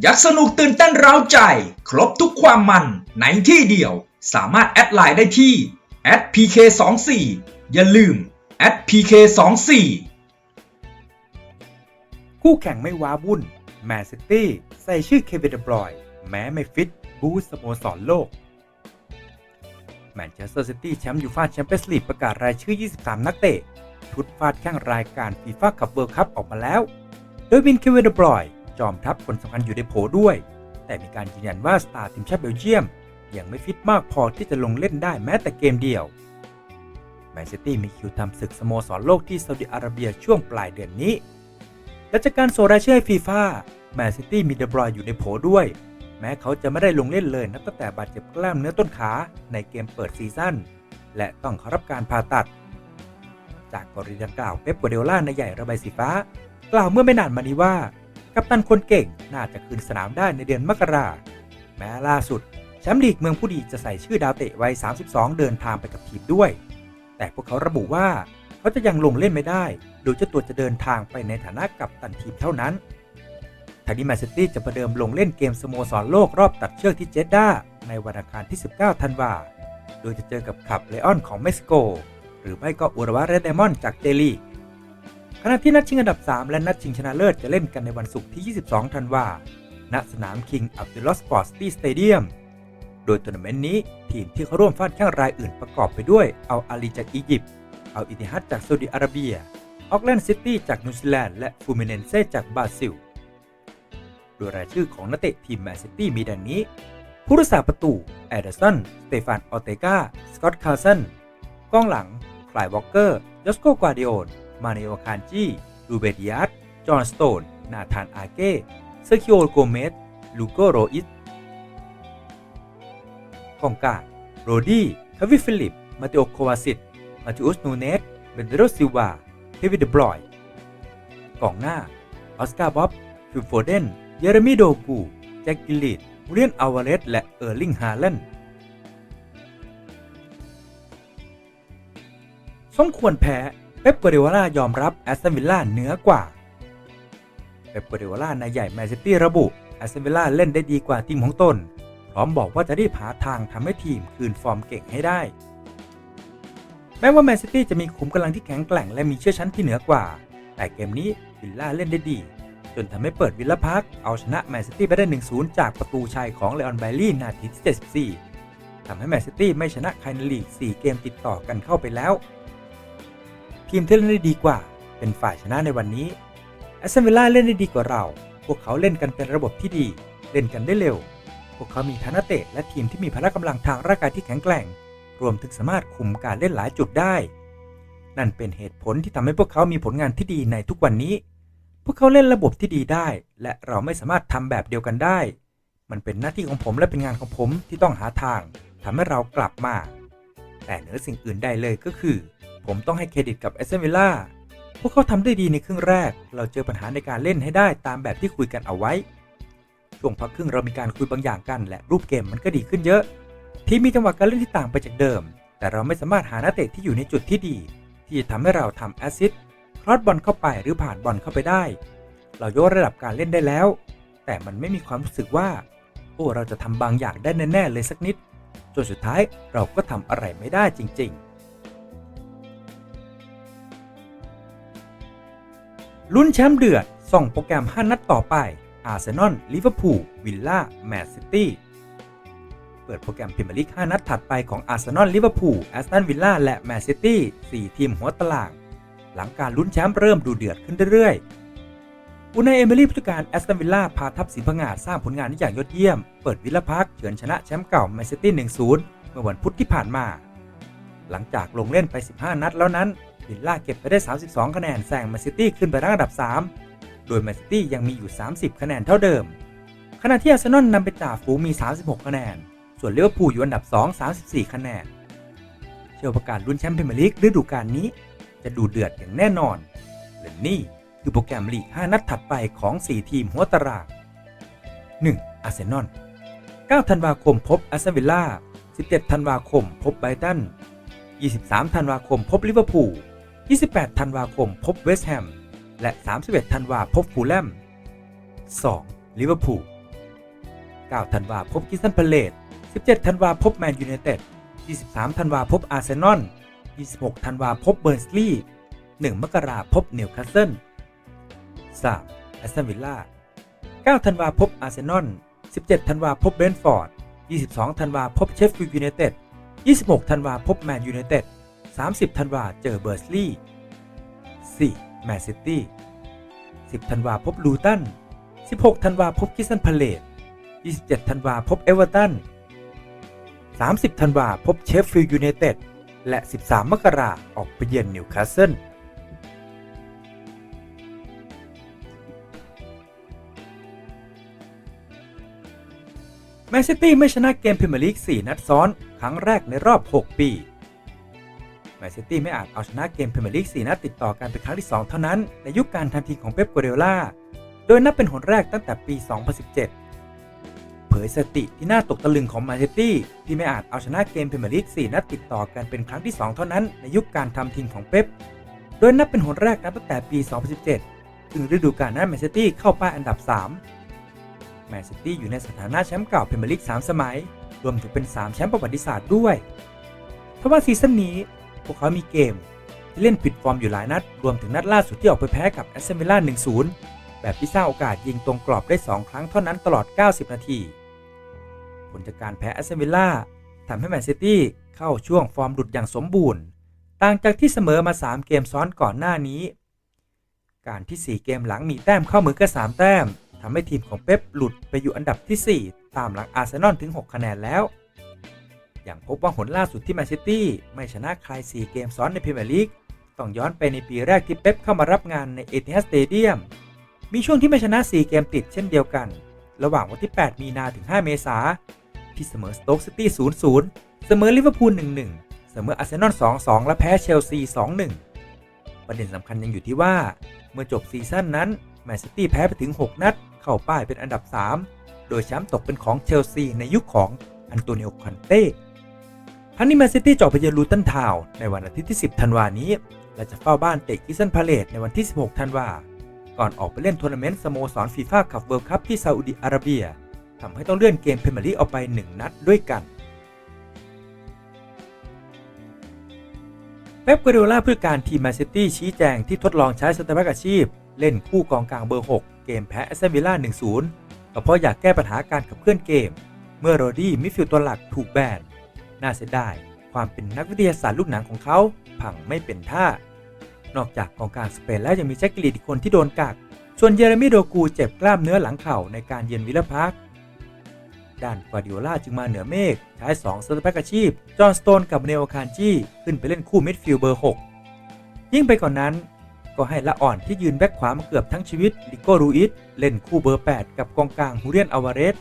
อยากสนุกตื่นเต้นเร้าใจ ครบทุกความมันในที่เดียว สามารถแอดไลน์ได้ที่ @pk24 อย่าลืม @pk24 คู่แข่งไม่ว้าวุ่น แมนซิตี้ใส่ชื่อเควินเดบรอย แม้ไม่ฟิต บูสสโมสรโลก แมนเชสเตอร์ซิตี้แชมป์ยูฟ่าแชมเปี้ยนส์ลีกประกาศรายชื่อ 23 นักเตะชุดฟาดแข่งรายการฟีฟ่าคัพเวิลด์คัพออกมาแล้ว โดยวินเควินเดบรอย จอมทัพคนสำคัญอยู่ในโผด้วย แต่มีการยืนยันว่าสตาร์ทีมชาติเบลเยียม ยังไม่ฟิตมากพอที่จะลงเล่นได้แม้แต่เกมเดียวแมนซิตี้มีคิวทำศึกสโมสรโลกที่ซาอุดิอาระเบียช่วงปลายเดือนนี้ และจากการโซรายชื่อฟีฟ่าแมนซิตี้มีเดบรอยน์อยู่ในโผด้วย แม้เขาจะไม่ได้ลงเล่นเลยนับตั้งแต่บาดเจ็บกล้ามเนื้อต้นขาในเกมเปิดซีซั่นและต้องเข้ารับการผ่าตัด จากกรณีดังกล่าวเป๊ปกัวเดล่าในใหญ่ระบายสีฟ้า กล่าวเมื่อไม่นานมานี้ว่า กัปตันคนเก่งน่าจะคืนสนามได้ในเดือนมกราแม้ล่าสุดแชมป์ลีกเมืองผู้ดีจะใส่ชื่อดาวเตะวัย 32 เดินทางไปกับทีมด้วย แต่พวกเขาระบุว่าเขาจะยังลงเล่นไม่ได้ โดยเจ้าตัวจะเดินทางไปในฐานะกัปตันทีมเท่านั้นทางนี้แมนซิตี้จะประเดิมลงเล่นเกมสโมสรโลกรอบตัดเชือกที่เจด้าในวันอังคารที่ 19 ธันวา โดยจะเจอกับขับเลออนของเม็กซิโก หรือไม่ก็อุรวาเรดไดมอนจากเจลีก ขณะที่นัดชิงอันดับ 3 และนัดชิงชนะเลิศจะเล่นกันในวันศุกร์ที่ 22 ธันวาณสนามคิงอับดุลลอสปอร์ตตี้สเตเดียมโดยทัวร์นาเมนต์นี้ทีมที่เข้าร่วมฟาดแข่งรายอื่นประกอบไปด้วยเอาอาลีจากอียิปต์เอาอิติฮัดจากซาอุดิอาระเบียออกแลนด์ซิตี้จากนิวซีแลนด์และฟูมิเนนเซ่จากบราซิล โดยรายชื่อของนักเตะทีมแมนซิตี้มีดังนี้ ผู้รักษาประตูแอดเดอร์สัน สเตฟาน ออเตกา สกอตต์ คาร์สันกองหลังคลายวอลเกอร์ยอสโก กวาดิโอน มาเนโอคานจีลูเบดิอัสจอห์นสโตน นาธานอาเก้เซคิโอโกเมสลูโกโรอิสกองกลางโรดี้คาวิฟิลิป มาเตโอโควาซิตมาติอุสนูเนสเบนเดโรซิลวาเควินเดบรอยน์กองหน้า ออสการ์บ๊อบฟิลโฟเดน เยเรมีโดกู แจ็คกิลลิดเรียนอาวาเรสและเออร์ลิงฮาเลนสมควรแพ้ เป๊ปกัวเดโอล่ายอมรับแอสตันวิลล่าเหนือกว่า เป๊ปกัวเดโอล่านายใหญ่แมนซิตี้ระบุแอสตันวิลล่าเล่นได้ดีกว่าทีมของตน พร้อมบอกว่าจะรีบหาทางทำให้ทีมคืนฟอร์มเก่งให้ได้ แม้ว่าแมนซิตี้จะมีขุมกำลังที่แข็งแกร่งและมีเชื่อชั้นที่เหนือกว่า แต่เกมนี้วิลล่าเล่นได้ดี จนทำให้เปิดวิลล่าพาร์คเอาชนะแมนซิตี้ไปได้ 1-0 จากประตูชัยของเลออนไบลี่นาทีที่74ทำให้แมนซิตี้ไม่ชนะใครในลีก 4 เกมติดต่อกันเข้าไปแล้ว ทีมที่เล่นได้ดีกว่า เป็นฝ่ายชนะในวันนี้แอสตันวิลล่าเล่นได้ดีกว่าเรา พวกเขาเล่นกันเป็นระบบที่ดี เล่นกันได้เร็ว พวกเขามีทั้งนักเตะและทีมที่มีพละกำลังทางร่างกายที่แข็งแกร่ง รวมถึงสามารถคุมการเล่นหลายจุดได้ นั่นเป็นเหตุผลที่ทำให้พวกเขามีผลงานที่ดีในทุกวันนี้ พวกเขาเล่นระบบที่ดีได้ และเราไม่สามารถทำแบบเดียวกันได้ มันเป็นหน้าที่ของผมและเป็นงานของผมที่ต้องหาทางทำให้เรากลับมา แต่เหนือสิ่งอื่นใดเลยก็คือ ผมต้องให้เครดิตกับเอสเซนวิลล่าพวกเขาทำได้ดีในครึ่งแรก เราเจอปัญหาในการเล่นให้ได้ตามแบบที่คุยกันเอาไว้ ช่วงพักครึ่งเรามีการคุยบางอย่างกัน และรูปเกมมันก็ดีขึ้นเยอะ ทีมมีจังหวะการเล่นที่ต่างไปจากเดิม แต่เราไม่สามารถหานักเตะที่อยู่ในจุดที่ดี ที่จะทำให้เราทำแอสซิสต์ครอสบอลเข้าไปหรือผ่านบอลเข้าไปได้ เรายกระดับการเล่นได้แล้ว แต่มันไม่มีความรู้สึกว่า โอ้เราจะทำบางอย่างได้แน่ๆเลยสักนิดจนสุดท้ายเราก็ทำอะไรไม่ได้จริง ๆ ลุ้นแชมป์เดือดส่องโปรแกรม 5 นัดต่อไป อาร์เซนอล ลิเวอร์พูล วิลล่า แมนซิตี้ เปิดโปรแกรมพรีเมียร์ลีก 5 นัดถัดไปของอาร์เซนอล ลิเวอร์พูล แอสตัน วิลล่า และแมนซิตี้ 4 ทีมหัวตาราง หลังการลุ้นแชมป์เริ่มดูเดือดขึ้นเรื่อยๆอุนายเอเมิลี่ผู้จัดการแอสตันวิลล่าพาทัพสีพงงาดสร้างผลงานได้อย่างยอดเยี่ยม เปิดวิลล่าพาร์คเฉือนชนะแชมป์เก่าแมนซิตี้ 1-0 เมื่อวันพุธที่ผ่านมา หลังจากลงเล่นไป 15 นัดแล้วนั้นวิลล่าเก็บไปได้ 32 คะแนนแซงแมนซิตี้ขึ้นไปรั้งอันดับ 3 โดยแมนซิตี้ยังมีอยู่ 30 คะแนนเท่าเดิม ขณะที่อาร์เซนอลนำไปจ่าฝูงมี 36 คะแนน ส่วนลิเวอร์พูลอยู่อันดับ 2 34 คะแนน เชื่อประกาศลุ้นแชมป์พรีเมียร์ลีกฤดูกาลนี้ จะดูเดือดอย่างแน่นอนและนี่คือโปรแกรมลีก 5 นัดถัดไปของ 4 ทีมหัวตาราง 1. อาร์เซนอล 9 ธันวาคมพบแอสตันวิลล่า 17 ธันวาคมพบไบตัน 23 ธันวาคมพบลิเวอร์พูล 28 ธันวาคมพบเวสต์แฮม และ 31 ธันวาพบฟูลแลม 2. ลิเวอร์พูล 9 ธันวาพบกิสตันพาเลต17 ธันวาพบแมนยูไนเต็ด 23 ธันวาพบอาร์เซนอล 26 ธันวาพบเบิร์นสลีย์1 มกราพบนิวคาสเซิล 3. แอสตันวิลล่า 9 ธันวาพบอาร์เซนอล 17 ธันวาพบเบรนฟอร์ด 22 ธันวาพบเชฟฟิลด์ยูไนเต็ด 26 ธันวาพบแมนยูไนเต็ด 30 ธันวาเจอเบอร์สลีย์ 4. แมนซิตี้ 10 ธันวาพบลูตัน 16 ธันวาพบคิสันพาเลต27 ธันวาพบเอเวอร์ตัน 30 ธันวาพบเชฟฟิลด์ยูไนเต็ด และ 13 มกราออกไปเยือนนิวคาสเซิลแมนซิตี้ไม่ชนะเกมพรีเมียร์ลีก 4 นัดซ้อน รั้งแรกในรอบ 6 ปีแมนซิตี้ไม่อาจเอาชนะเกมพรีเมียร์ลีก 4 นัดติดต่อกันเป็นครั้งที่ 2 เท่านั้น ในยุคการทันทีของเป๊ปกัวเดโอลาโดยนับเป็นหนแรกตั้งแต่ปี 2017 เผยสถิติที่น่าตกตะลึงของแมนซิตี้ที่ไม่อาจเอาชนะเกมพรีเมียร์ลีก 4 นัดติดต่อกันเป็นครั้งที่ 2 เท่านั้น ในยุคการทำทีมของเป๊ป โดยนับเป็นหนแรกนับตั้งแต่ปี 2017ถึงฤดูกาลนั้นแมนซิตี้เข้าป้ายอันดับ 3 แมนซิตี้อยู่ในสถานะแชมป์เก่าพรีเมียร์ลีก 3 สมัย รวมถึงเป็น 3 แชมป์ประวัติศาสตร์ด้วยทว่าซีซั่นนี้ พวกเขามีเกมที่เล่นผิดฟอร์มอยู่หลายนัด รวมถึงนัดล่าสุดที่ออกไปแพ้กับแอสเซนวิล่า1-0 แบบที่สร้างโอกาสยิงตรงกรอบได้ 2 ครั้งเท่านั้นตลอด 90 นาที ผลจากการแพ้แอสเซนวิลล่าทำให้แมนซิตี้เข้าช่วงฟอร์มหลุดอย่างสมบูรณ์ ต่างจากที่เสมอมา 3 เกมซ้อนก่อนหน้านี้ การที่ 4 เกมหลังมีแต้มเข้ามือแค่3แต้มทำให้ทีมของเป๊ปหลุดไปอยู่อันดับที่ 4 ตามหลังอาร์เซนอลถึง 6 คะแนนแล้ว อย่างพบว่าหนล่าสุดที่แมนซิตี้ไม่ชนะใคร 4 เกมซ้อนในพรีเมียร์ลีก ต้องย้อนไปในปีแรกที่เป๊ปเข้ามารับงานในเอติฮัสเตเดียม มีช่วงที่ไม่ชนะ 4 เกมติดเช่นเดียวกัน ระหว่างวันที่ 8 มีนาถึง 5 เมษาที่เสมอสโต๊กซิตี้ 0-0 เสมอลิเวอร์พูล 1-1 เสมออาร์เซนอล 2-2 และแพ้เชลซี 2-1 ประเด็นสำคัญยังอยู่ที่ว่า เมื่อจบซีซั่นนั้นแมนซิตี้แพ้ไปถึง 6 นัด เข้าป้ายเป็นอันดับ 3 โดยแชมป์ตกเป็นของเชลซีในยุคของอันโตนิโอคอนเต้ทั้งนี้แมนซิตี้จะออกไปเยือนลูตันทาวน์ในวันอาทิตย์ที่ 10 ธันวานี้ และจะเฝ้าบ้านเตะกิสันพาเลตในวันที่ 16 ธันวา ก่อนออกไปเล่นทัวร์นาเมนต์สโมสรฟีฟ่าคัพเวิลด์คัพที่ซาอุดิอาระเบียทำให้ต้องเลื่อนเกมเพรเมียร์ลีกออกไป 1 นัดด้วยกันเป๊ปกัวเดโอลาผู้การทีมแมนซิตี้ชี้แจงที่ทดลองใช้สเตปแบ็กอาชีพ เล่นคู่กองกลางเบอร์ 6 เกมแพ้แอสเซนวิลล่า1-0 ก็เพราะอยากแก้ปัญหาการขับเคลื่อนเกม เมื่อโรดี้มิดฟิลด์ตัวหลักถูกแบน น่าเสียดายความเป็นนักวิทยาศาสตร์ลูกหนังของเขาพังไม่เป็นท่า นอกจากกองกลางสเปนแล้วยังมีแจ็คกิลีดอีกคนที่โดนกัก ส่วนเยเรมีโดกูเจ็บกล้ามเนื้อหลังเข่าในการเยือนวิลพาร์คด้านกวาดิโอลาจึงมาเหนือเมฆใช้2สเตปแบ็กอาชีพ จอห์นสโตนกับเนโอคานจีขึ้นไปเล่นคู่มิดฟิลด์เบอร์ 6 ยิ่งไปกว่านนั้น ก็ให้ละอ่อนที่ยืนแบ็กขวามาเกือบทั้งชีวิตลิโกรูอิสเล่นคู่เบอร์ 8 กับกองกลางฮูเรียนอาวาเรส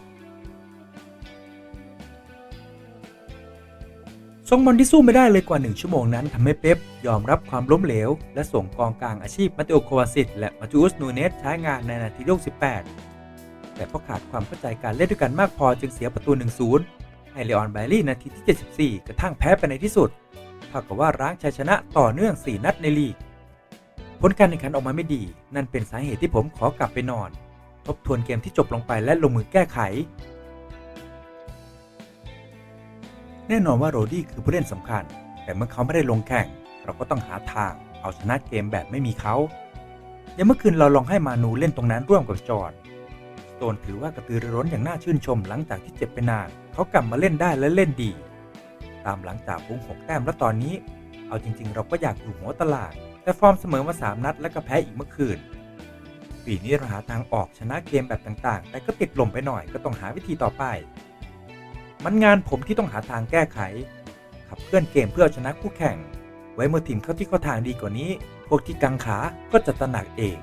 ทรงบอลที่สู้ไม่ได้เลยกว่า 1 ชั่วโมงนั้นทำให้เป๊ปยอมรับความล้มเหลว และส่งกองกลางอาชีพมาติโอโควาซิตและมาจูสนูเนสใช้งานในนาทีที่68แต่เพราะขาดความเข้าใจการเล่นด้วยกันมากพอจึงเสียประตู 1-0 ให้เลออนไบลี่นาทีที่ 74 กระทั่งแพ้ไปในที่สุดเท่ากับว่าร้างชัยชนะต่อเนื่อง 4 นัดในลีก ผลการแข่งขันออกมาไม่ดี นั่นเป็นสาเหตุที่ผมขอกลับไปนอน ทบทวนเกมที่จบลงไปและลงมือแก้ไข แน่นอนว่าโรดี้คือผู้เล่นสำคัญ แต่เมื่อเขาไม่ได้ลงแข่ง เราก็ต้องหาทางเอาชนะเกมแบบไม่มีเขาอย่างเมื่อคืนเราลองให้มานูเล่นตรงนั้นร่วมกับจอร์นสโตนถือว่ากระตือรือร้นอย่างน่าชื่นชมหลังจากที่เจ็บไปนาน เขากลับมาเล่นได้และเล่นดี ตามหลังจากปุ้งหกแต้มแล้วตอนนี้ เอาจริง ๆ เราก็อยากอยู่หัวตลาด แต่ฟอร์มเสมอมา 3 นัดและก็แพ้อีกเมื่อคืน ปีนี้เราหาทางออกชนะเกมแบบต่างๆ แต่ก็ติดลมไปหน่อยก็ต้องหาวิธีต่อไป มันงานผมที่ต้องหาทางแก้ไข ขับเคลื่อนเกมเพื่ออชนะคู่แข่ง ไว้เมื่อทีมเข้าที่เข้าทางดีกว่านี้ พวกที่กังขาก็จะตระหนักเอง